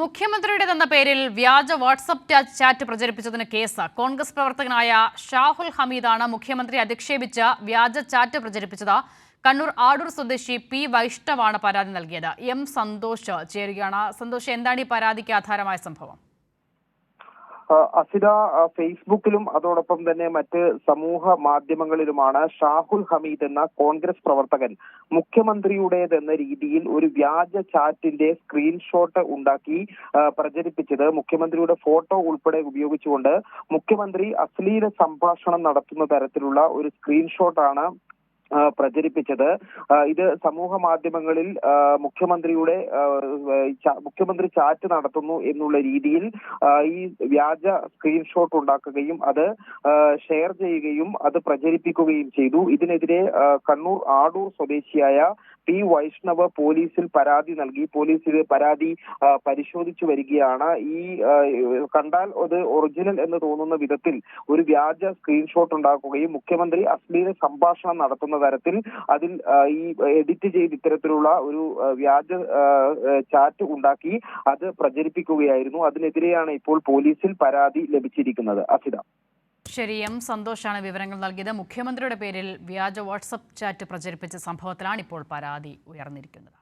മുഖ്യമന്ത്രിയുടേതെന്ന പേരിൽ വ്യാജ WhatsApp chat പ്രചരിപ്പിച്ചതിന് കേസ്. കോൺഗ്രസ് പ്രവർത്തകനായ ഷാഹുൽ ഹമീദാണ് മുഖ്യമന്ത്രി അധിക്ഷേപിച്ച വ്യാജ ചാറ്റ് പ്രചരിപ്പിച്ചത്. കണ്ണൂർ ആടൂർ സ്വദേശി പി വൈഷ്ണവാണ് പരാതി നൽകിയത്. എം സന്തോഷ് ചേരുകയാണ്. സന്തോഷ് എന്താണ് ഈ പരാതിക്ക് ആധാരമായ സംഭവം? അസിത ഫേസ്ബുക്കിലും അതോടൊപ്പം തന്നെ മറ്റ് സമൂഹ മാധ്യമങ്ങളിലുമാണ് ഷാഹുൽ ഹമീദ് എന്ന കോൺഗ്രസ് പ്രവർത്തകൻ മുഖ്യമന്ത്രിയുടേതെന്ന രീതിയിൽ ഒരു വ്യാജ ചാറ്റിന്റെ സ്ക്രീൻഷോട്ട് ഉണ്ടാക്കി പ്രചരിപ്പിച്ചത്. മുഖ്യമന്ത്രിയുടെ ഫോട്ടോ ഉൾപ്പെടെ ഉപയോഗിച്ചുകൊണ്ട് മുഖ്യമന്ത്രി അശ്ലീല സംഭാഷണം നടത്തുന്ന തരത്തിലുള്ള ഒരു സ്ക്രീൻഷോട്ടാണ് പ്രചരിപ്പിച്ചത്. ഇത് സമൂഹ മാധ്യമങ്ങളിൽ മുഖ്യമന്ത്രിയുടെ മുഖ്യമന്ത്രി ചാറ്റ് നടത്തുന്നു എന്നുള്ള രീതിയിൽ ഈ വ്യാജ സ്ക്രീൻഷോട്ട് ഉണ്ടാക്കുകയും അത് ഷെയർ ചെയ്യുകയും അത് പ്രചരിപ്പിക്കുകയും ചെയ്തു. ഇതിനെതിരെ കണ്ണൂർ ആടൂർ സ്വദേശിയായ പി വൈഷ്ണവ് പോലീസിൽ പരാതി നൽകി. പോലീസ് ഇത് പരാതി പരിശോധിച്ചു വരികയാണ്. ഈ കണ്ടാൽ അത് ഒറിജിനൽ എന്ന് തോന്നുന്ന വിധത്തിൽ ഒരു വ്യാജ സ്ക്രീൻഷോട്ട് ഉണ്ടാക്കുകയും മുഖ്യമന്ത്രി അശ്ലീല സംഭാഷണം നടത്തുന്ന തരത്തിൽ അതിൽ ഈ എഡിറ്റ് ചെയ്ത് ഇത്തരത്തിലുള്ള ഒരു വ്യാജ ചാറ്റ് ഉണ്ടാക്കി അത് പ്രചരിപ്പിക്കുകയായിരുന്നു. അതിനെതിരെയാണ് ഇപ്പോൾ പോലീസിൽ പരാതി ലഭിച്ചിരിക്കുന്നത്. അസിത ശരി എം സന്തോഷാണ് വിവരങ്ങൾ നൽകിയത്. മുഖ്യമന്ത്രിയുടെ പേരിൽ വ്യാജ വാട്സപ്പ് ചാറ്റ് പ്രചരിപ്പിച്ച സംഭവത്തിലാണ് ഇപ്പോൾ പരാതി ഉയർന്നിരിക്കുന്നത്.